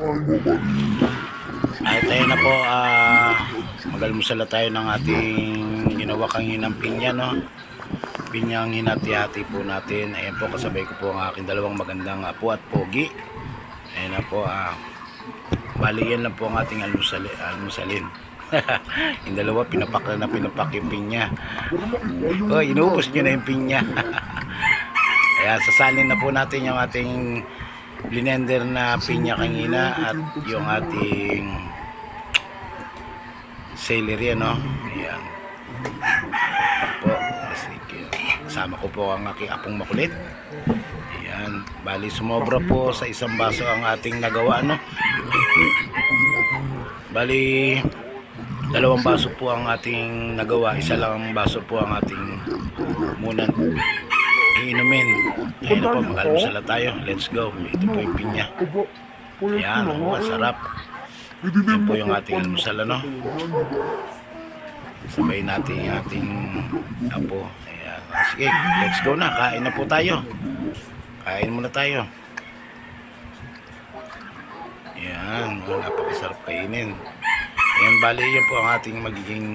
Ay tayo na po, ah, magalmusala tayo ng ating ginawa kanginang pinya, no? Pinyang hinati-hati po natin. Ayan po, kasabay ko po ang aking dalawang magandang apo at pogi. Ayan na po, ah, bali yan lang po ang ating almusali, almusalin. yung dalawa, pinapak na na pinapak yung pinya. Oh, inubos nyo na yung pinya. Kaya sasalin na po natin yung ating blender na pinya kanina at yung ating celery ano. Ayan. Po. Kasama ko po ang aking apong makulit. Ayan. Bali sumobra po sa isang baso ang ating nagawa ano. Bali dalawang baso po ang ating nagawa. Isa lang ang baso po ang ating munang iinumin. Ayun po, mag-almusal na tayo. Let's go. Ito po yung pinya. Ayan, oh, masarap. Yan po yung ating almusal, ano? Sabay natin yung ating apo. Ayan. Sige, let's go na. Kain na po tayo. Kain muna tayo. Ayan, oh, napakasarap kainin. Ayan, bali yun po ang ating magiging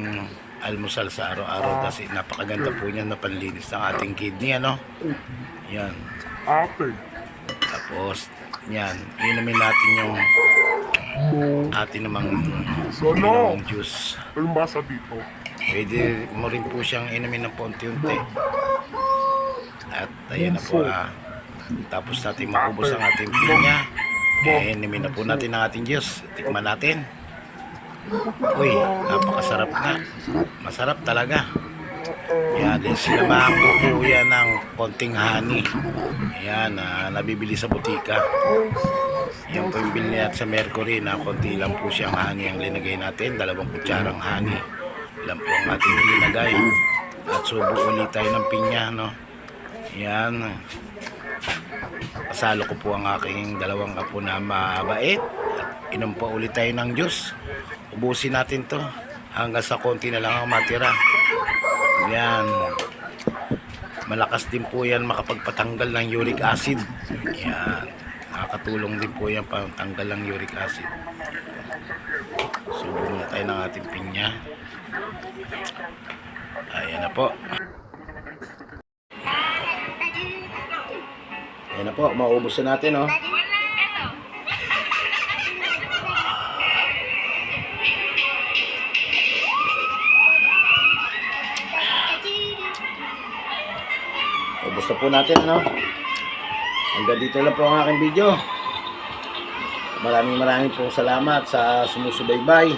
almusal sa araw-araw kasi napakaganda po niyan na panlinis ng ating kidney, ano? Yan. Ate. Tapos, yan. Inumin natin yung atin namang Sana. ginawang juice. Basa dito? Pwede mo rin po siyang inumin ng konti-unti. At ayan na po ah. Tapos natin maubos ang ating pinya. Eh, inumin na po natin ang ating juice. Tikman natin. Uy, napakasarap nga. Masarap talaga. Yan, din sinamahan ko po yan ng konting honey. Yan, ah, nabibili sa butika. Yan po yung bilhin natin sa Mercury na konti lang po siyang honey ang linagay natin. Dalawang kutsarang honey. Lang po ang ating linagay. At subo ulit tayo ng pinya, no? Yan. Kasalo ko po ang aking dalawang apo na mabait. At inom pa ulit tayo ng juice. Ubusin natin to hanggang sa konti na lang ang matira. Yan. Malakas din po yan makapagpatanggal ng uric acid. Yan. Nakakatulong din po yan pantanggal ng uric acid. Subo muna tayo ng ating pinya. Ayan na po. Ayan na po, maubos na natin oh. Ubus na po natin ano. Hanggang dito lang po ang aking video. Maraming maraming po salamat sa sumusubaybay.